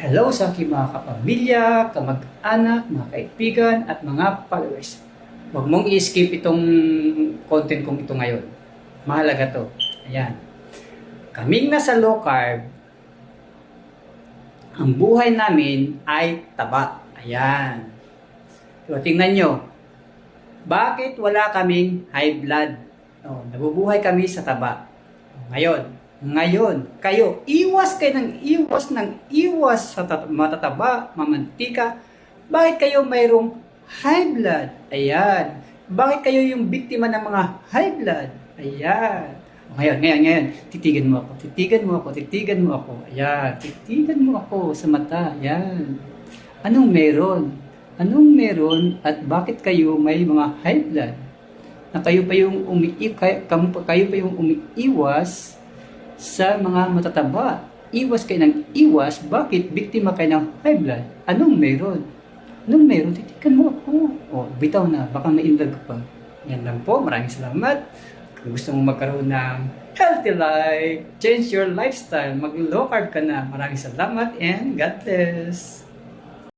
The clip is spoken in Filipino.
Hello sa aking mga kapamilya, kamag-anak, mga kaibigan, at mga followers. Huwag mong i-skip itong content kong ito ngayon. Mahalaga to. Ayan. Kaming nasa low carb, ang buhay namin ay taba. Ayan. So, tingnan nyo. Bakit wala kaming high blood? Oh, nabubuhay kami sa taba. Ngayon, ngayon, kayo, iwas kayo ng iwas ng iwas sa tat- matataba, mamantika. Bakit kayo mayroong high blood? Ayan. Bakit kayo yung biktima ng mga high blood? Ayan. Ngayon, ngayon, ngayon, titigan mo ako, titigan mo ako, titigan mo ako. Ayan, titigan mo ako sa mata. Ayan. Anong meron? Anong meron at bakit kayo may mga high blood? Na kayo pa yung umi kayo, kayo pa yung umiiwas sa mga matataba. Iwas kayo ng iwas, bakit biktima kayo ng high blood? Anong meron? Anong meron? Titikan mo ako. O, bitaw na, baka ma-inlog pa. Yan lang po, maraming salamat. Kung gusto mong magkaroon ng healthy life, change your lifestyle, mag-low carb ka na. Maraming salamat and God bless.